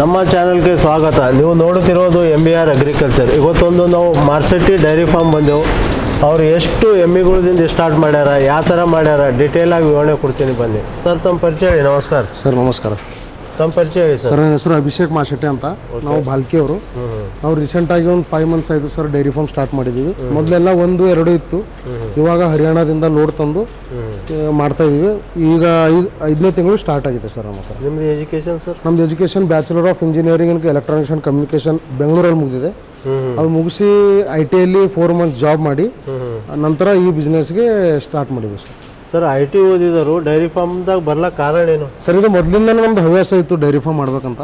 ನಮ್ಮ ಚಾನಲ್ಗೆ ಸ್ವಾಗತ. ನೀವು ನೋಡುತ್ತಿರೋದು ಎಂ ಬಿ ಆರ್ ಅಗ್ರಿಕಲ್ಚರ್ ಇವತ್ತೊಂದು ನಾವು ಮಾರ್ಸೆಟ್ಟಿ ಡೈರಿ ಫಾರ್ಮ್ ಬಂದೆವು. ಅವ್ರು ಎಷ್ಟು ಎಮ್ಮಿಗಳಿಂದ ಸ್ಟಾರ್ಟ್ ಮಾಡ್ಯಾರ, ಯಾವ ಥರ ಮಾಡ್ಯಾರ ಡಿಟೇಲಾಗಿ ವಿವರಣೆ ಕೊಡ್ತೀನಿ ಬನ್ನಿ. ಸರ್, ತಮ್ಮ ಪರಿಚಯ ಹೇಳಿ, ನಮಸ್ಕಾರ. ಸರ್, ನಮಸ್ಕಾರ. ತಮ್ಮ ಪರಿಚಯ ಹೇಳಿ ಸರ್. ಸರ್ ನನ್ನ ಹೆಸರು ಅಭಿಷೇಕ್ ಮಾಶೆಟ್ಟಿ ಅಂತ. ನಾವು ಬಾಲ್ಕಿ ಅವರು. ನಾವು ರೀಸೆಂಟ್ ಆಗಿ ಒಂದು ಫೈವ್ ಮಂತ್ಸ್ ಆಯಿತು ಸರ್ ಡೈರಿ ಫಾರ್ಮ್ ಸ್ಟಾರ್ಟ್ ಮಾಡಿದ್ದೀವಿ ಮೊದಲೆಲ್ಲ ಒಂದು ಎರಡು ಇತ್ತು. ಇವಾಗ ಹರಿಯಾಣದಿಂದ ಲೋಡ್ ತಂದು ಮಾಡ್ತಾ ಇದೀವಿ. ಈಗ ಐದು ಐದನೇ ತಿಂಗಳು ಸ್ಟಾರ್ಟ್ ಆಗಿದೆ ಸರ್ ನಮ್ಮ ಹತ್ರ. ನಿಮ್ದು ಎಜುಕೇಶನ್ ಸರ್ ನಮ್ದು education bachelor of engineering in electronics and communication ಬೆಂಗಳೂರಲ್ಲಿ ಮುಗಿದಿದೆ. ಅದು ಮುಗಿಸಿ ಐ ಟಿ ಐಲಿ ಫೋರ್ ಮಂತ್ ಜಾಬ್ ಮಾಡಿ ನಂತರ ಈ ಬಿಸ್ನೆಸ್ಗೆ ಸ್ಟಾರ್ಟ್ ಮಾಡಿದ್ವಿ ಸರ್. ಸರ್ ಐ ಟಿ ಓದಿದರು ಡೈರಿ ಫಾರ್ಮ್ದಾಗ ಬರ್ಲಕ್ಕೆ ಕಾರಣ ಏನು? ಸರ್ ಇದು ಮೊದಲಿಂದನೂ ನಮ್ದು ಹವ್ಯಾಸ ಇತ್ತು ಡೈರಿ ಫಾರ್ಮ್ ಮಾಡ್ಬೇಕಂತ.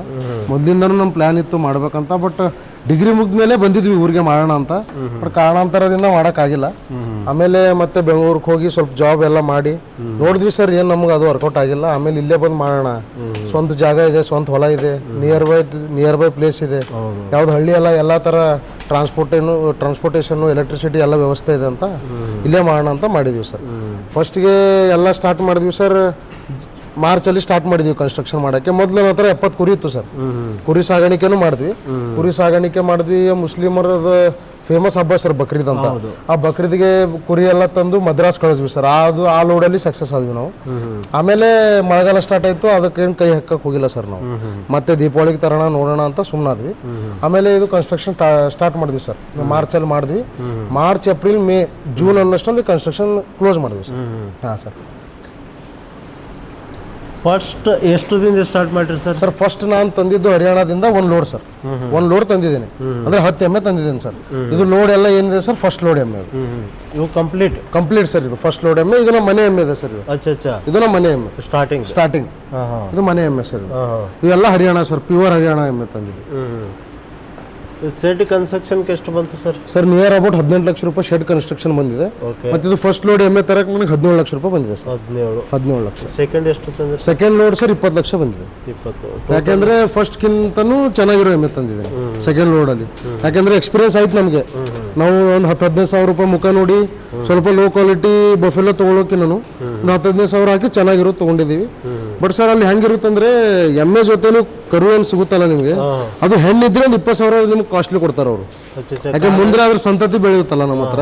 ಮೊದಲಿಂದನೂ ನಮ್ಮ ಪ್ಲಾನ್ ಇತ್ತು ಮಾಡ್ಬೇಕಂತ ಬಟ್ ಡಿಗ್ರಿ ಮುಗಿದ್ಮೇಲೆ ಬಂದಿದ್ವಿ ಊರಿಗೆ ಮಾಡೋಣ ಅಂತ. ಬಟ್ ಕಾರಣಾಂತರದಿಂದ ಮಾಡೋಕ್ಕಾಗಿಲ್ಲ. ಆಮೇಲೆ ಮತ್ತೆ ಬೆಂಗಳೂರಿಗೆ ಹೋಗಿ ಸ್ವಲ್ಪ ಜಾಬ್ ಎಲ್ಲ ಮಾಡಿ. ನೋಡಿದ್ವಿ ಸರ್ ಏನು ನಮ್ಗೆ ಅದು ವರ್ಕೌಟ್ ಆಗಿಲ್ಲ. ಆಮೇಲೆ ಇಲ್ಲೇ ಬಂದು ಮಾಡೋಣ. ಸ್ವಂತ ಜಾಗ ಇದೆ ಸ್ವಂತ ಹೊಲ ಇದೆ near by near by place ಇದೆ. ಯಾವ್ದು ಹಳ್ಳಿ ಎಲ್ಲ ಎಲ್ಲ ಥರ ಟ್ರಾನ್ಸ್ಪೋರ್ಟೇನು ಟ್ರಾನ್ಸ್ಪೋರ್ಟೇಷನ್ ಎಲೆಕ್ಟ್ರಿಸಿಟಿ ಎಲ್ಲ ವ್ಯವಸ್ಥೆ ಇದೆ ಅಂತ ಇಲ್ಲೇ ಮಾಡೋಣ ಅಂತ ಮಾಡಿದ್ವಿ ಸರ್. ಫಸ್ಟ್ಗೆ ಎಲ್ಲ ಸ್ಟಾರ್ಟ್ ಮಾಡಿದ್ವಿ ಸರ್ ಮಾರ್ಚಲ್ಲಿ ಸ್ಟಾರ್ಟ್ ಮಾಡಿದ್ವಿ ಕನ್ಸ್ಟ್ರಕ್ಷನ್ ಮಾಡೋಕ್ಕೆ. ಮೊದಲು ನನ್ನ ಹತ್ರ ಎಪ್ಪತ್ತು ಕುರಿ ಇತ್ತು ಸರ್. ಕುರಿ ಸಾಗಾಣಿಕೆನು ಮಾಡಿದ್ವಿ. ಕುರಿ ಸಾಗಾಣಿಕೆ ಮಾಡಿದ್ವಿ ಮುಸ್ಲಿಮರ ಫೇಮಸ್ ಹಬ್ಬ ಸರ್ ಬಕ್ರೀದ್ ಅಂತ. ಆ ಬಕ್ರೀದ್ಗೆ ಕುರಿ ಎಲ್ಲ ತಂದು ಮದ್ರಾಸ್ ಕಳಿಸ್ವಿ ಸರ್. ಅದು ಆ ಲೋಡಲ್ಲಿ ಸಕ್ಸಸ್ ಆದ್ವಿ ನಾವು. ಆಮೇಲೆ ಮಳೆಗಾಲ ಸ್ಟಾರ್ಟ್ ಆಯ್ತು ಅದಕ್ಕೇನು ಕೈ ಹಾಕಕ್ಕೆ ಹೋಗಿಲ್ಲ ಸರ್ ನಾವು. ಮತ್ತೆ ದೀಪಾವಳಿಗೆ ತರೋಣ ನೋಡೋಣ ಅಂತ ಸುಮ್ಮನಾದ್ವಿ ಆಮೇಲೆ ಇದು ಕನ್ಸ್ಟ್ರಕ್ಷನ್ ಸ್ಟಾರ್ಟ್ ಮಾಡಿದ್ವಿ ಸರ್. ಮಾರ್ಚಲ್ಲಿ ಮಾಡಿದ್ವಿ. ಮಾರ್ಚ್ ಏಪ್ರಿಲ್ ಮೇ ಜೂನ್ ಅನ್ನಷ್ಟೊಂದು ಕನ್ಸ್ಟ್ರಕ್ಷನ್ ಕ್ಲೋಸ್ ಮಾಡಿದ್ವಿ ಸರ್. ಹಾಂ ಸರ್. ಫಸ್ಟ್ ಎಷ್ಟು ದಿನ ಸ್ಟಾರ್ಟ್ ಮಾಡಿರಿ ಸರ್? ಸರ್ ಫಸ್ಟ್ ನಾನು ತಂದಿದ್ದು ಹರಿಯಾಣದಿಂದ ಒಂದು ಲೋಡ್ ಸರ್. ಒಂದು ಲೋಡ್ ತಂದಿದ್ದೀನಿ. ಅಂದ್ರೆ ಹತ್ತು ಎಮ್ಮೆ ತಂದಿದ್ದೀನಿ ಸರ್. ಇದು ಲೋಡ್ ಎಲ್ಲ ಏನಿದೆ ಸರ್ ಫಸ್ಟ್ ಲೋಡ್ ಎಮ್ಮೆ ಅದು ಇವು ಕಂಪ್ಲೀಟ್ ಕಂಪ್ಲೀಟ್ ಸರ್ ಇದು ಫಸ್ಟ್ ಲೋಡ್ ಎಮ್ಮೆ ಇದು ನಮ್ಮ ಮನೆ ಎಮ್ಮೆ ಇದೆ ಸರ್ ಇದು. ಅಚ್ಚಾ ಅಚ್ಚಾ. ಇದು ನಮ್ಮ ಮನೆ ಎಮ್ಮೆ ಸ್ಟಾರ್ಟಿಂಗ್ ಸ್ಟಾರ್ಟಿಂಗ್ ಇದು ಮನೆ ಎಮ್ಮೆ ಸರ್ ಇವೆಲ್ಲ ಹರಿಯಾಣ ಸರ್ ಪ್ಯೂರ್ ಹರಿಯಾಣ ಎಮ್ಮೆ ತಂದಿದ್ದು ಸೆಟ್ ಕನ್ಸ್ಟ್ರಕ್ಷನ್ಗೆ ಎಷ್ಟು ಬಂತು ಸರ್? ಸರ್ ನಿಯರ್ ಅಬೌಟ್ ಹದಿನೆಂಟು ಲಕ್ಷ ರೂಪಾಯಿ ಶೆಡ್ ಕನ್ಸ್ಟ್ರಕ್ಷನ್ ಬಂದಿದೆ. ಓಕೆ ಮತ್ತೆ ಇದು ಫಸ್ಟ್ ಲೋಡ್ ಎಮ್ಮೆ ತರಕ್ಕೆ ನನಗೆ ಹದಿನೇಳು ಲಕ್ಷ ರೂಪಾಯಿ ಬಂದಿದೆ ಸರ್. ಹದಿನೇಳು. ಹದಿನೇಳು ಲಕ್ಷ. ಸೆಕೆಂಡ್ ಎಷ್ಟು ತಂದ್ರೆ ಸೆಕೆಂಡ್ ಲೋಡ್ ಸರ್ ಇಪ್ಪತ್ತು ಲಕ್ಷ ಬಂದಿದೆ. ಇಪ್ಪತ್ತು. ಯಾಕೆಂದ್ರೆ ಫಸ್ಟ್ ಕಿಂತನೂ ಚೆನ್ನಾಗಿರೋ ಎಮ್ಮೆ ತಂದಿದೆ ಸೆಕೆಂಡ್ ಲೋಡ್ ಅಲ್ಲಿ. ಯಾಕೆಂದ್ರೆ ಎಕ್ಸ್ಪೀರಿಯನ್ಸ್ ಆಯ್ತು ನಮಗೆ. ನಾವು ಒಂದು ಹತ್ತು ಹದಿನೈದು ಸಾವಿರ ರೂಪಾಯಿ ಮುಖ ನೋಡಿ ಸ್ವಲ್ಪ ಲೋ ಕ್ವಾಲಿಟಿ ಬಫೆಲ್ಲ ತೊಗೊಳೋಕೆ ನಾನು ಒಂದು ಹತ್ತು ಹದಿನೈದು ಸಾವಿರ ಹಾಕಿ ಚೆನ್ನಾಗಿರೋದು ತೊಗೊಂಡಿದ್ದೀವಿ. ಬಟ್ ಸರ್ ಅಲ್ಲಿ ಹೆಂಗಿರುತ್ತಂದ್ರೆ ಎಮ್ಮೆ ಜೊತೆನೂ ಕರು ಏನು ಸಿಗುತ್ತಲ್ಲ ನಿಮಗೆ? ಅದು ಹೆಣ್ಣಿದ್ರೆ ಒಂದು ಇಪ್ಪತ್ತು ಸಾವಿರ ನಿಮ್ಗೆ ಕಾಸ್ಟ್ಲಿ ಕೊಡ್ತಾರೆ ಅವರು. ಯಾಕೆ ಮುಂದೆ ಅದ್ರ ಸಂತತಿ ಬೆಳೆಯುತ್ತಲ್ಲ ನಮ್ಮ ಹತ್ರ.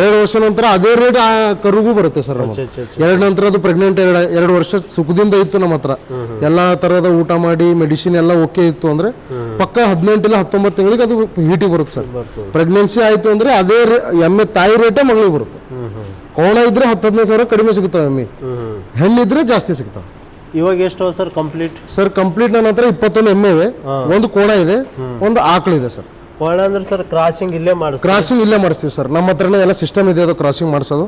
ಎರಡು ವರ್ಷ ನಂತರ ಅದೇ ರೇಟ್ ಆ ಕರುಗೂ ಬರುತ್ತೆ ಸರ್ ನಮ್ಮ ಎರಡು ನಂತರ ಅದು ಪ್ರೆಗ್ನೆಂಟ್ ಎರಡು ಎರಡು ವರ್ಷ ಸುಖದಿಂದ ಇತ್ತು ನಮ್ಮ ಹತ್ರ. ಎಲ್ಲಾ ತರಹದ ಊಟ ಮಾಡಿ ಮೆಡಿಸಿನ್ ಎಲ್ಲ ಓಕೆ ಇತ್ತು ಅಂದ್ರೆ ಪಕ್ಕ ಹದಿನೆಂಟಿಲ್ಲ ಹತ್ತೊಂಬತ್ತು ತಿಂಗಳಿಗೆ ಅದು ಹೀಟಿಗೆ ಬರುತ್ತೆ ಸರ್ ಪ್ರೆಗ್ನೆನ್ಸಿ ಆಯಿತು ಅಂದ್ರೆ ಅದೇ ಎಮ್ಮೆ ತಾಯಿ ರೇಟೇ ಮಗಳಿಗೆ ಬರುತ್ತೆ. ಕೋಣ ಇದ್ರೆ ಹತ್ತು ಹದಿನೈದು ಸಾವಿರ ಕಡಿಮೆ ಸಿಗುತ್ತವೆ ಎಮ್ಮೆ ಹೆಣ್ಣಿದ್ರೆ ಜಾಸ್ತಿ ಸಿಗ್ತಾವೆ. ಇವಾಗ ಎಷ್ಟು ಸರ್ ಕಂಪ್ಲೀಟ್? ಸರ್ ಕಂಪ್ಲೀಟ್ ನನ್ನ ಹತ್ರ ಇಪ್ಪತ್ತೊಂದು ಎಮ್ಮೆ ಇವೆ ಒಂದು ಕೋಣ ಇದೆ ಒಂದು ಆಕಳಿದೆ ಸರ್. ಕೋಣ ಅಂದ್ರೆ ಸರ್ ಕ್ರಾಸಿಂಗ್ ಇಲ್ಲೇ ಮಾಡಿಸ್ ಕ್ರಾಸಿಂಗ್ ಇಲ್ಲೇ ಮಾಡಿಸ್ತೀವಿ ಸರ್. ನಮ್ಮ ಹತ್ರನೇ ಎಲ್ಲ ಸಿಸ್ಟಮ್ ಇದೆ ಅದು ಕ್ರಾಸಿಂಗ್ ಮಾಡಿಸೋದು.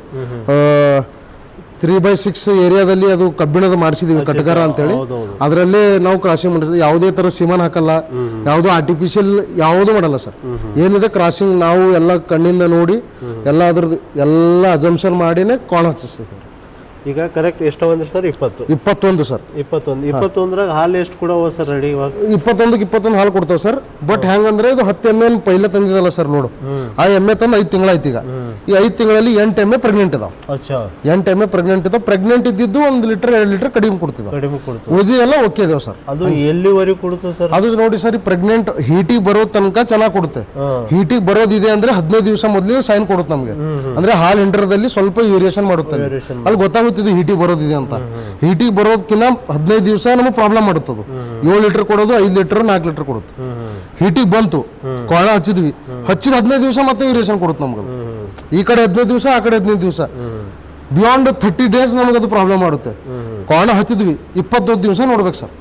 ತ್ರೀ ಬೈ ಸಿಕ್ಸ್ ಏರಿಯಾದಲ್ಲಿ ಅದು ಕಬ್ಬಿಣದ ಮಾಡಿಸಿದೀವಿ ಕಟ್ಗಾರ ಅಂತೇಳಿ. ಅದರಲ್ಲೇ ನಾವು ಕ್ರಾಸಿಂಗ್ ಮಾಡಿಸಿದ್ವಿ ಯಾವುದೇ ತರ ಸಿಮನ್ ಹಾಕಲ್ಲ. ಯಾವುದು ಆರ್ಟಿಫಿಷಿಯಲ್ ಯಾವುದು ಮಾಡಲ್ಲ ಸರ್. ಏನಿದೆ ಕ್ರಾಸಿಂಗ್ ನಾವು ಎಲ್ಲ ಕಣ್ಣಿಂದ ನೋಡಿ ಎಲ್ಲ ಅದ್ರದ್ದು ಎಲ್ಲ ಅಜಂಪ್ಷನ್ ಮಾಡಿನೇ ಕೋಣ ಹಚ್ಚಿಸ್ತೀವಿ ಸರ್. ಈಗ ಕರೆಕ್ಟ್ ಎಷ್ಟು ಅಂದ್ರೆ ಸರ್? ಇಪ್ಪತ್ತು. ಇಪ್ಪತ್ತೊಂದು ಸರ್. ಇಪ್ಪತ್ತೊಂದು. ಇಪ್ಪತ್ತೊಂದ್ರಾಗ ಹಾಲು ಎಷ್ಟು ಕೂಡ ಸರ್ ರೆಡಿ ಇವಾಗ? ಇಪ್ಪತ್ತೊಂದಕ್ಕೆ ಇಪ್ಪತ್ತೊಂದು ಹಾಲು ಕೊಡ್ತಾವೆ ಸರ್. ಬಟ್ ಹೆಂಗಂದ್ರೆ ಇದು ಹತ್ತು ಎಮ್ಮೆ ಪೈಲೆ ತಂದಿದಲ್ಲ ಸರ್ ನೋಡು. ಆ ಎಮ್ಮೆ ತಂದು ಐದು ಐತಿ ಈಗ. ಈ ಐದು ತಿಂಗಳಲ್ಲಿ ಎಂಟು ಎಮ್ಮೆ ಪ್ರೆಗ್ನೆಂಟ್ ಇದಾವೆ. ಎಂಟು ಎಮ್ಮೆ ಪ್ರೆಗ್ನೆಂಟ್ ಇದಾವೆ. ಪ್ರೆಗ್ನೆಂಟ್ ಇದ್ದಿದ್ದು ಒಂದು ಲೀಟರ್ ಎರಡು ಲೀಟರ್ ಕಡಿಮೆ ಕೊಡ್ತಿದ್ದಾವೆ ಕಡಿಮೆ ಕೊಡ್ತು ಎಲ್ಲ ಓಕೆ ಇದಾವೆ ಸರ್. ಅದು ಎಲ್ಲಿವರೆಗೂ ಕೊಡುತ್ತೆ ಸರ್? ಅದು ನೋಡಿ ಸರ್ ಪ್ರೆಗ್ನೆಂಟ್ ಹೀಟಿಗೆ ಬರೋ ತನಕ ಚೆನ್ನಾಗಿ ಕೊಡುತ್ತೆ. ಹೀಟಿ ಹೀಟಿಗೆ ಬರೋದಿದೆ ಅಂದ್ರೆ ಹದಿನೈದು ದಿವಸ ಮೊದಲೇ ಸೈನ್ ಕೊಡುತ್ತೆ ನಮಗೆ. ಅಂದ್ರೆ ಹಾಲ್ ಇಂಟರ್ದಲ್ಲಿ ಸ್ವಲ್ಪ ಯೂರಿಯೇಷನ್ ಮಾಡುತ್ತೆ ಅಲ್ಲಿ. ಗೊತ್ತಾಗುತ್ತೆ ಇದು ಹೀಟಿಗೆ ಬರೋದಿದೆ ಅಂತ. ಹೀಟಿಗೆ ಬರೋದಕ್ಕಿಂತ ಹದಿನೈದು ದಿವಸ ನಮಗೆ ಪ್ರಾಬ್ಲಮ್ ಮಾಡುತ್ತದು. ಏಳು ಲೀಟರ್ ಕೊಡೋದು, ಐದು ಲೀಟರ್ ನಾಲ್ಕು ಲೀಟರ್ ಕೊಡುತ್ತೆ. ಹೀಟಿಗೆ ಬಂತು, ಕೊಳ ಹಚ್ಚಿದ್ವಿ. ಹಚ್ಚಿದ ಹದಿನೈದು ದಿವಸ ಮತ್ತೆ ವೇರಿಯೇಷನ್ ಕೊಡುತ್ತೆ ನಮ್ಗೆ ಅದು. ಈ ಕಡೆ ಹದಿನೈದು ದಿವಸ, ಆ ಕಡೆ ಹದಿನೈದು ದಿವಸ. ಬಿಯಾಂಡ್ ಥರ್ಟಿ ಡೇಸ್ ನಮಗೆ ಅದು ಪ್ರಾಬ್ಲಮ್ ಮಾಡುತ್ತೆ. ಕೋಣ ಹಚ್ಚಿದ್ವಿ, ಇಪ್ಪತ್ತೊಂದು ದಿವಸ ನೋಡ್ಬೇಕು ಸರ್.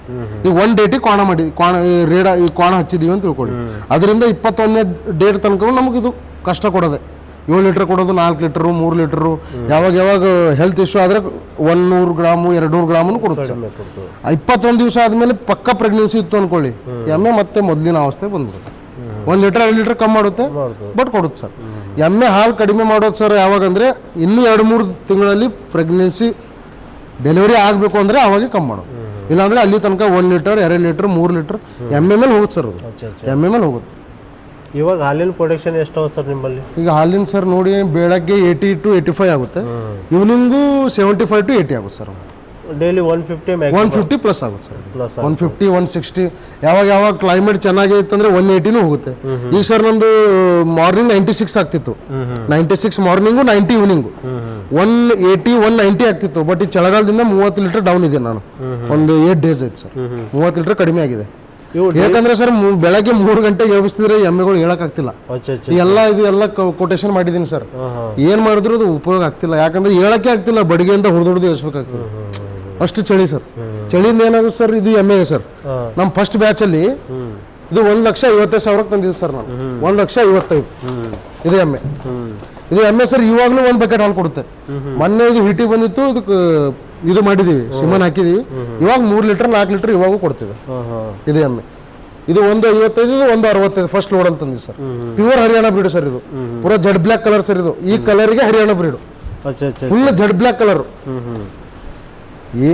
ಈಗ ಒನ್ ಡೇಟಿಗೆ ಕೋಣ ಮಾಡಿ ಕೋಣ ರೇಡ, ಈ ಕೋಣ ಹಚ್ಚಿದೀವಿ ಅಂತ ತಿಳ್ಕೊಳ್ಳಿ. ಅದರಿಂದ ಇಪ್ಪತ್ತೊಂದನೇ ಡೇಟ್ ತನಕ ನಮಗಿದು ಇದು ಕಷ್ಟ ಕೊಡೋದೆ. ಏಳು ಲೀಟ್ರ್ ಕೊಡೋದು ನಾಲ್ಕು ಲೀಟ್ರು ಮೂರು ಲೀಟ್ರು. ಯಾವಾಗ ಯಾವಾಗ ಹೆಲ್ತ್ ಇಶ್ಯೂ ಆದ್ರೆ ಒನ್ ನೂರು ಗ್ರಾಮು ಎರಡು ನೂರು ಗ್ರಾಮು ಕೊಡುತ್ತೆ ಇಪ್ಪತ್ತೊಂದು ದಿವಸ ಆದ್ಮೇಲೆ ಪಕ್ಕ ಪ್ರೆಗ್ನೆನ್ಸಿ ಇತ್ತು ಅನ್ಕೊಳ್ಳಿ. ಎಮ್ಮೆ ಮತ್ತೆ ಮೊದಲಿನ ಅವಸ್ಥೆ ಬಂದ್ಬಿಡುತ್ತೆ. ಒಂದು ಲೀಟರ್ ಎರಡು ಲೀಟರ್ ಕಮ್ಮಿ ಮಾಡುತ್ತೆ ಬಟ್ ಕೊಡುತ್ತೆ ಸರ್. ಎಮ್ಮೆ ಹಾಲು ಕಡಿಮೆ ಮಾಡೋದು ಸರ್ ಯಾವಾಗ ಅಂದರೆ ಇನ್ನೂ ಎರಡು ಮೂರು ತಿಂಗಳಲ್ಲಿ ಪ್ರೆಗ್ನೆನ್ಸಿ ಡೆಲಿವರಿ ಆಗಬೇಕು ಅಂದರೆ ಅವಾಗೆ ಕಮ್ಮಿ ಮಾಡೋದು. ಇಲ್ಲಾಂದ್ರೆ ಅಲ್ಲಿ ತನಕ ಒಂದು ಲೀಟರ್ ಎರಡು ಲೀಟರ್ ಮೂರು ಲೀಟರ್ ಎಮ್ಮೆ ಮೇಲೆ ಹೋಗುತ್ತೆ ಸರ್ ಅದು. ಎಮ್ಮೆ ಮೇಲೆ ಹೋಗುತ್ತೆ. ಇವಾಗ ಹಾಲಿನ ಪ್ರೊಡಕ್ಷನ್ ಎಷ್ಟು ಸರ್ ನಿಮ್ಮಲ್ಲಿ? ಈಗ ಹಾಲಿನ ಸರ್ ನೋಡಿ ಬೆಳಗ್ಗೆ ಏಯ್ಟಿ ಟು ಏಯ್ಟಿ ಫೈವ್ ಆಗುತ್ತೆ. Evening seventy five to eighty ಆಗುತ್ತೆ sir. Daily one fifty one fifty plus ಆಗುತ್ತೆ sir. Plus one fifty one sixty ಯಾವಾಗ ಯಾವಾಗ ಕ್ಲೈಮೇಟ್ ಚೆನ್ನಾಗಿತ್ತು ಅಂದ್ರೆ ಒನ್ ಏಯ್ಟಿನೂ ಹೋಗುತ್ತೆ. ಈಗ ಸರ್ ನಮ್ದು ಮಾರ್ನಿಂಗ್ ನೈಂಟಿ ಸಿಕ್ಸ್ ಆಗ್ತಿತ್ತು ninety six morning ninety evening one eighty one ninety ಆಗ್ತಿತ್ತು ಬಟ್ ಈ ಚಳಗಾಲದಿಂದ ಮೂವತ್ತು ಲೀಟರ್ ಡೌನ್ ಇದೆ ನಾನು. ಒಂದು ಏಟ್ ಡೇಸ್ ಆಯ್ತು ಸರ್. ಮೂವತ್ತು ಲೀಟರ್ ಕಡಿಮೆ ಆಗಿದೆ. ಯಾಕಂದ್ರೆ ಸರ್ ಬೆಳಗ್ಗೆ ಮೂರು ಗಂಟೆಗೆ ಎಬ್ಬಿಸ್ತಿದ್ರೆ ಎಮ್ಮೆಗಳು ಹೇಳಕ್ಕಾಗ್ತಿಲ್ಲ. ಎಲ್ಲ ಇದು ಎಲ್ಲ ಕೊಟೇಶನ್ ಮಾಡಿದ್ದೀನಿ ಸರ್. ಏನ್ ಮಾಡಿದ್ರು ಅದು ಉಪಯೋಗ ಆಗ್ತಿಲ್ಲ. ಯಾಕಂದ್ರೆ ಹೇಳಕ್ಕೆ ಆಗ್ತಿಲ್ಲ ಬಡಿಗೆಯಿಂದ ಹುಡ್ದು ಹುಡ್ದು ಎಸ್ಬೇಕಾಗ್ತಿಲ್ಲ ಅಷ್ಟು ಚಳಿ ಸರ್. ಚಳಿಯಿಂದ ಏನಾಗುತ್ತೆ ಸರ್ ಇದು ಎಮ್ಮೆ ಸರ್. ನಮ್ಮ ಫಸ್ಟ್ ಬ್ಯಾಚ್ ಅಲ್ಲಿ ಇದು ಒಂದ್ ಲಕ್ಷ ಐವತ್ತೈದು ಸಾವಿರಕ್ಕೆ ತಂದಿದ್ದು ಸರ್ ನಾನು ಒಂದ್ ಲಕ್ಷ ಐವತ್ತೈದು. ಇದು ಎಮ್ಮೆ. ಇದು ಎಮ್ಮೆ ಸರ್ ಇವಾಗಲೂ ಒಂದ್ ಬಕೆಟ್ ಹಾಲು ಕೊಡುತ್ತೆ. ಮೊನ್ನೆ ಇದು ಹಿಟ್ಟಿಗೆ ಬಂದಿತ್ತು ಇದಕ್ಕೆ ಇದು ಮಾಡಿದೀವಿ ಸಿಮನ್ ಹಾಕಿದೀವಿ. ಇವಾಗ ಮೂರು ಲೀಟರ್ ನಾಲ್ಕು ಲೀಟರ್ ಇವಾಗೂ ಕೊಡ್ತಿದೆ. ಇದು ಎಮ್ಮೆ. ಇದು ಒಂದು ಐವತ್ತೈದು ಇದು ಒಂದು ಅರವತ್ತೈದು ಫಸ್ಟ್ ಲೋಡ್ ತಂದಿ sir. Pure Haryana breed sir ಇದು. ಪೂರಾ ಜಡ್ ಬ್ಲ್ಯಾಕ್ ಕಲರ್ ಸರ್ ಇದು. ಈ ಕಲರ್ಗೆ Haryana breed full jet black colour ಈ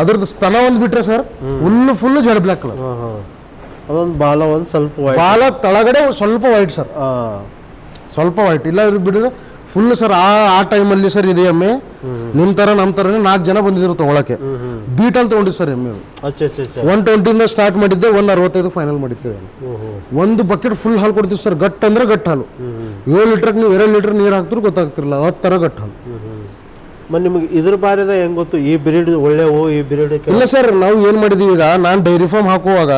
ಅದ್ರದ್ದು ಸ್ತನ ಒಂದು ಬಿಟ್ರೆ sir full full jet black colour ಅದೊಂದು ಬಾಲ ಒಂದು ಸ್ವಲ್ಪ ಬಾಲ ತಳಗಡೆ ಸ್ವಲ್ಪ ವೈಟ್ ಸರ್. ಸ್ವಲ್ಪ ವೈಟ್ ಇಲ್ಲ ಬಿಡಿದ್ರೆ ಫುಲ್ ಸರ್ ಆ ಆ ಟೈಮಲ್ಲಿ ಸರ್ ಇದೆ ಎಮ್ಮೆ. ನಿಮ್ಮ ಥರ ನಮ್ಮ ಥರನೇ ನಾಲ್ಕು ಜನ ಬಂದಿದ್ರು ತಗೊಳಕ್ಕೆ. ಬೀಟಲ್ ತೊಗೊಂಡಿದ್ದು ಸರ್ ಎಮ್ಮೆ ಒನ್ ಟ್ವೆಂಟಿಯಿಂದ ಸ್ಟಾರ್ಟ್ ಮಾಡಿದ್ದೆ ಒನ್ ಅರವತ್ತೈದು ಫೈನಲ್ ಮಾಡಿದ್ದೆ. ಒಂದು ಬಕೆಟ್ ಫುಲ್ ಹಾಲು ಕೊಡ್ತೀವಿ ಸರ್ ಗಟ್ ಅಂದ್ರೆ ಗಟ್ ಹಾಲು. ಏಳು ಲೀಟ್ರಿಗೆ ನೀವು ಎರಡು ಲೀಟರ್ ನೀರು ಹಾಕಿದ್ರು ಗೊತ್ತಾಗ್ತಿರಲ್ಲ ಹತ್ತು ಥರ ಗಟ್ ಹಾಲು. ಮತ್ತು ನಿಮಗೆ ಇದ್ರ ಬಾರಿದ ಹೆಂಗ್ ಗೊತ್ತು? ಈ ಬ್ರೀಡ್ ಒಳ್ಳೆವು ಈ ಬ್ರೀಡ್ ಇಲ್ಲ ಸರ್ ನಾವು ಏನ್ ಮಾಡಿದೀವಿ ಈಗ ನಾನು ಡೈರಿ ಫಾರ್ಮ್ ಹಾಕುವಾಗ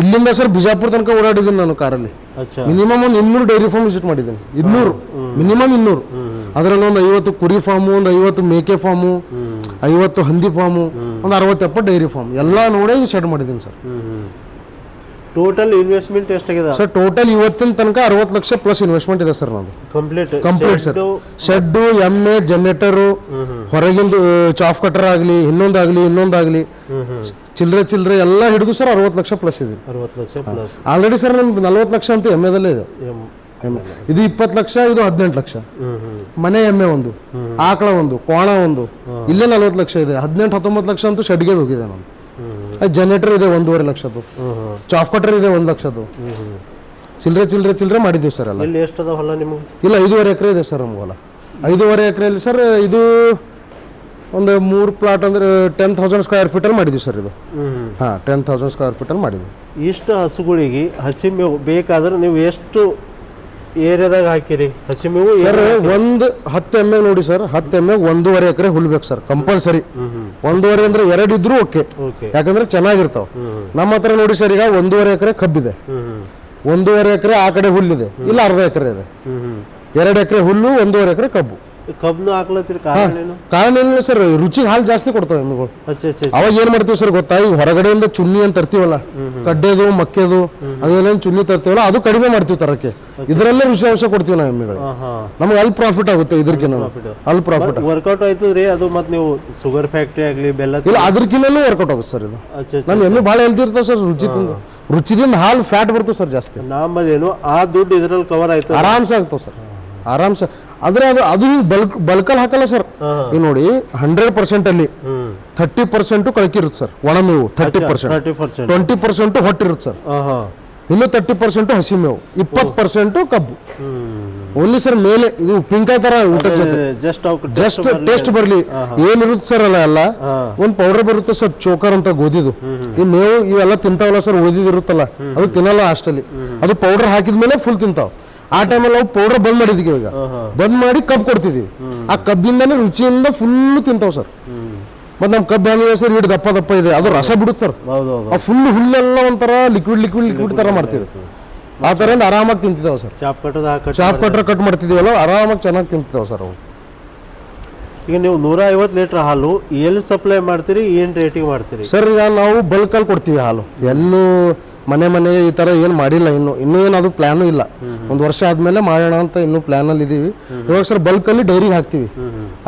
ಇಲ್ಲಿಂದ ಸರ್ ಬಿಜಾಪುರ ತನಕ ಓಡಾಡಿದ್ದೀನಿ ನಾನು ಕಾರಲ್ಲಿ ಅಚ್ಚಾ. ಮಿನಿಮಮ್ ಒಂದು ಇನ್ನೂರು ಡೈರಿ ಫಾರ್ಮ್ ವಿಸಿಟ್ ಮಾಡಿದ್ದೀನಿ. ಇನ್ನೂರು. ಮಿನಿಮಮ್ ಇನ್ನೂರು. ಅದರಲ್ಲಿ ಒಂದು ಐವತ್ತು ಕುರಿ ಫಾರ್ಮು ಒಂದು ಐವತ್ತು ಮೇಕೆ ಫಾರ್ಮು ಐವತ್ತು ಹಂದಿ ಫಾರ್ಮು ಒಂದು ಅರವತ್ತು ಎಪ್ಪತ್ತು ಡೈರಿ ಫಾರ್ಮ್ ಎಲ್ಲ ನೋಡೇ ಸೆಟ್ ಮಾಡಿದ್ದೀನಿ ಸರ್ ಟೋಟಲ್ ಇನ್ವೆಸ್ಟ್ಮೆಂಟ್ ಎಷ್ಟಾಗಿದೆ ಸರ್ ಟೋಟಲ್ ಇವತ್ತಿನ ತನಕ ಅರವತ್ತು ಲಕ್ಷ ಪ್ಲಸ್ ಇನ್ವೆಸ್ಟ್ಮೆಂಟ್ ಇದೆ ಸರ್ ನಾವು ಕಂಪ್ಲೀಟ್ ಕಂಪ್ಲೀಟ್ ಸರ್ ಶೆಡ್ಡು ಎಮ್ಮೆ ಜನರೇಟರು ಹೊರಗಿಂದು ಚಾಫ್ ಕಟರ್ ಆಗಲಿ ಇನ್ನೊಂದಾಗಲಿ ಇನ್ನೊಂದಾಗಲಿ. ಚಿಲ್ಲರೆ ಚಿಲ್ಲರೆ ಎಲ್ಲ ಹಿಡಿದು ಸರ್ ಅರವತ್ತು ಲಕ್ಷ ಪ್ಲಸ್ ಇದೆ. ಅರವತ್ತು ಲಕ್ಷ ಪ್ಲಸ್ ಆಲ್ರೆಡಿ ಸರ್ ನಮ್ದು ನಲ್ವತ್ತು ಲಕ್ಷ ಅಂತ ಎಮ್ಮೆದಲ್ಲೇ ಇದೆ. ಇದು. ಇಪ್ಪತ್ತು ಲಕ್ಷ ಇದು ಹದಿನೆಂಟು ಲಕ್ಷ. ಮನೆ ಎಮ್ಮೆ ಒಂದು ಆಕಳ ಒಂದು ಕೋಣ ಒಂದು. ಇಲ್ಲೇ ನಲ್ವತ್ತು ಲಕ್ಷ ಇದೆ. ಹದಿನೆಂಟು ಹತ್ತೊಂಬತ್ತು ಲಕ್ಷ ಅಂತೂ ಶೆಡ್ಗೆ ಹೋಗಿದೆ ನಾನು ಜನರೇಟರ್ ಇದೆ ಒಂದೂವರೆ ಲಕ್ಷದ್ದು. ಚಾಫ್ ಕಟರ್ ಇದೆ ಒಂದು ಲಕ್ಷದ್ದು. ಚಿಲ್ಲರೆ ಚಿಲ್ಲರೆ ಚಿಲ್ಲರೆ ಮಾಡಿದ್ದೀವಿ ಸರ್ ಅಲ್ಲ ಇಲ್ಲಿ ಎಷ್ಟದ ಹೊಲ ನಿಮಗೆ? ಇಲ್ಲ ಐದೂವರೆ ಎಕರೆ ಇದೆ ಸರ್ ನಮ್ಗೆ ಹೊಲ. ಐದೂವರೆ ಎಕರೆಯಲ್ಲಿ ಸರ್ ಇದು ಒಂದು ಮೂರು ಪ್ಲಾಟ್ ಅಂದ್ರೆ ಟೆನ್ ತೌಸಂಡ್ ಸ್ಕ್ವೇರ್ ಫೀಟಲ್ಲಿ ಮಾಡಿದ್ವಿ ಸರ್ ಇದು. ಹಾಂ ಟೆನ್ ತೌಸಂಡ್ ಸ್ಕ್ವೇರ್ ಫೀಟಲ್ಲಿ ಮಾಡಿದ್ವಿ ಇಷ್ಟು ಹಸುಗಳಿಗೆ ಹಸಿ ಮೇವು ಬೇಕಾದ್ರೆ ನೀವು ಎಷ್ಟು ಏರಿಯಾದಾಗ ಹಾಕಿರಿ. ಹಸಿ ಮೇವು ಸರ್ ಒಂದು ಹತ್ತು ಎಮ್ಮೆ ನೋಡಿ ಸರ್ ಹತ್ತು ಎಮ್ಮೆ ಒಂದೂವರೆ ಎಕರೆ ಹುಲ್ಬೇಕು ಸರ್ ಕಂಪಲ್ಸರಿ. ಒಂದೂವರೆ ಅಂದ್ರೆ ಎರಡು ಇದ್ರೂ ಓಕೆ. ಯಾಕಂದ್ರೆ ಚೆನ್ನಾಗಿರ್ತಾವ. ನಮ್ಮ ಹತ್ರ ನೋಡಿ ಸರ್ ಈಗ ಒಂದೂವರೆ ಎಕರೆ ಕಬ್ಬಿದೆ. ಒಂದೂವರೆ ಎಕರೆ ಆ ಕಡೆ ಹುಲ್ಲಿದೆ. ಇಲ್ಲ ಅರ್ಧ ಎಕರೆ ಇದೆ. ಎರಡು ಎಕರೆ ಹುಲ್ಲು ಒಂದೂವರೆ ಎಕರೆ ಕಬ್ಬು. ಕಬ್ನು ಹಾಕ್ಲತ್ತೀರಿ ಕಾರಣ ಏನು? ಕಾರಣ ಏನಿಲ್ಲ ಸರ್ ರುಚಿ ಹಾಲು ಜಾಸ್ತಿ ಕೊಡ್ತಾವೆ ಅಚ್ಚಾ ಅಚ್ಚಾ ಅವಾಗ ಏನ್ ಮಾಡ್ತೀವಿ ಸರ್ ಗೊತ್ತಾ? ಈ ಹೊರಗಡೆಯಿಂದ ಚುನ್ನಿ ಅಂತ ತರ್ತೀವಲ್ಲ ಕಡ್ಡೆದು ಮಕ್ಕೆದು ಅದೇನೇನು ಚುನ್ನಿ ತರ್ತೀವಲ್ಲ ಅದು ಕಡಿಮೆ ಮಾಡ್ತೀವಿ ತರಕ್ಕೆ. ಇದರಲ್ಲೇ ರುಚಿ ಅಂಶ ಕೊಡ್ತೀವಿ ನಾವು ಎಮ್ಮೆಗಳು. ನಮ್ಗೆ ಅಲ್ಲಿ ಪ್ರಾಫಿಟ್ ಆಗುತ್ತೆ ಇದಕ್ಕಿಂತ ಅಲ್ಲಿ ಪ್ರಾಫಿಟ್ ವರ್ಕೌಟ್ ಆಯ್ತು ರೀ ಅದು ಮತ್ತೆ ನೀವು ಶುಗರ್ ಫ್ಯಾಕ್ಟ್ರಿ ಆಗಲಿ ಬೆಲ್ಲ ಇಲ್ಲ ಅದಕ್ಕಿಂತಲೂ ವರ್ಕೌಟ್ ಆಗುತ್ತೆ ಸರ್ ಇದು. ನಮ್ಮ ಎಮ್ಮೆ ಭಾಳ ಇರ್ತಾವೆ ಸರ್ ರುಚಿ ತಿಂದು. ರುಚಿದಿಂದ ಹಾಲು ಫ್ಯಾಟ್ ಬರ್ತದೆ ಸರ್ ಜಾಸ್ತಿ. ನಮ್ಮದೇನು ಆ ದುಡ್ಡು ಇದ್ರಲ್ಲಿ ಕವರ್ ಆಯ್ತು ಆರಾಮ್ಸೆ ಆಗ್ತಾವೆ ಸರ್. ಆರಾಮ್ಸೆ ಆದ್ರೆ ಅದು ಅದು ಹಿಂಗೆ ಬಲ್ಕ್ ಬಲ್ಕಲ್ಲಿ ಹಾಕಲ್ಲ ಸರ್. ಈಗ ನೋಡಿ ಹಂಡ್ರೆಡ್ ಪರ್ಸೆಂಟ್ ಅಲ್ಲಿ ಥರ್ಟಿ ಪರ್ಸೆಂಟ್ ಕಳಕಿರುತ್ತೆ ಸರ್ ಒಣಮೇವು ಥರ್ಟಿ ಪರ್ಸೆಂಟ್ ಟ್ವೆಂಟಿ ಪರ್ಸೆಂಟ್ ಹೊಟ್ಟಿರುತ್ತೆ ಸರ್. ಇನ್ನು ತರ್ಟಿ ಪರ್ಸೆಂಟ್ ಹಸಿ ಮೇವು ಇಪ್ಪತ್ತು ಪರ್ಸೆಂಟ್ ಕಬ್ಬು. ಓನ್ಲಿ ಸರ್ ಮೇಲೆ ಇದು ಉಪ್ಪಿನಕಾಯಿ ತರ ಊಟ ಜೊತೆ. ಜಸ್ಟ್ ಟೇಸ್ಟ್ ಬರಲಿ. ಏನಿರುತ್ತೆ ಸರ್ ಅಲ್ಲ ಎಲ್ಲ? ಒಂದು ಪೌಡರ್ ಬರುತ್ತೆ ಸರ್ ಚೋಕರ್ ಅಂತ ಗೋಧಿದು. ಈ ಮೇವು ಇವೆಲ್ಲ ತಿಂತಾವಲ್ಲ ಸರ್ ಓದಿದಿರುತ್ತಲ್ಲ ಅದು ತಿನ್ನಲ್ಲ ಅಷ್ಟಲ್ಲಿ. ಅದು ಪೌಡರ್ ಹಾಕಿದ್ಮೇಲೆ ಫುಲ್ ತಿಂತಾವ. ಆ ಟೈಮಲ್ಲಿ ನಾವು ಪೌಡರ್ ಬಂದ್ ಮಾಡಿದ್ವಿ ಹಾಂ ಬಂದ್ ಮಾಡಿ ಕಬ್ಬು ಕೊಡ್ತಿದೀವಿ. ಆ ಕಬ್ಬಿಂದನೇ ರುಚಿಯಿಂದ ಫುಲ್ ತಿಂತಾವ್ ಸರ್ ಮತ್ತೆ ನಮ್ಮ ಕಬ್ಬು ಹೆಂಗಿದೆ ಸರ್ ಇಟ್ಟು ದಪ್ಪ ದಪ್ಪ ಇದೆ. ಅದು ರಸ ಬಿಡುತ್ತೆ ಸರ್ ಆ ಫುಲ್ ಹುಲ್ಲೆಲ್ಲ ಒಂಥರ ಲಿಕ್ವಿಡ್ ಲಿಕ್ವಿಡ್ ಲಿಕ್ವಿಡ್ ತರ ಮಾಡ್ತಿದೆ. ಆ ಥರ ಆರಾಮಾಗಿ ತಿಂತಿದ್ದಾವೆ ಸರ್ ಚಾಪ್ ಕಟ್ಟದ ಚಾಪ್ ಕಟ್ರೆ ಕಟ್ ಮಾಡ್ತಿದೀವಲ್ಲ ಆರಾಮಾಗಿ ಚೆನ್ನಾಗಿ ತಿಂತಿದ್ದಾವೆ ಸರ್ ಅವು ಈಗ ನೀವು ನೂರ ಐವತ್ತು ಲೀಟ್ರ್ ಹಾಲು ಎಲ್ಲಿ ಸಪ್ಲೈ ಮಾಡ್ತೀರಿ ಏನು ರೇಟಿಗೆ ಮಾಡ್ತೀರಿ? ಸರ್ ಈಗ ನಾವು ಬಲ್ಕಲ್ಲಿ ಕೊಡ್ತೀವಿ ಹಾಲು. ಎಲ್ಲೂ ಮನೆ ಮನೆ ಈ ಥರ ಏನು ಮಾಡಿಲ್ಲ ಇನ್ನು. ಇನ್ನೂ ಏನು ಅದು ಪ್ಲ್ಯಾನು ಇಲ್ಲ. ಒಂದು ವರ್ಷ ಆದಮೇಲೆ ಮಾಡೋಣ ಅಂತ ಇನ್ನೂ ಪ್ಲ್ಯಾನಲ್ಲಿ ಇದ್ದೀವಿ ಇವಾಗ ಸರ್ ಬಲ್ಕಲ್ಲಿ ಡೈರಿಗೆ ಹಾಕ್ತೀವಿ.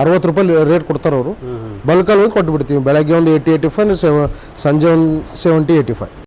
ಅರವತ್ತು ರೂಪಾಯಿ ರೇಟ್ ಕೊಡ್ತಾರೆ ಅವರು. ಬಲ್ಕಲ್ಲಿ ಹೋಗಿ ಕೊಟ್ಟು ಬಿಡ್ತೀವಿ ಬೆಳಗ್ಗೆ ಒಂದು ಏಯ್ಟಿ ಏಯ್ಟಿ ಫೈವ್ ಸಂಜೆ ಒಂದು ಸೆವೆಂಟಿ ಏಯ್ಟಿ ಫೈವ್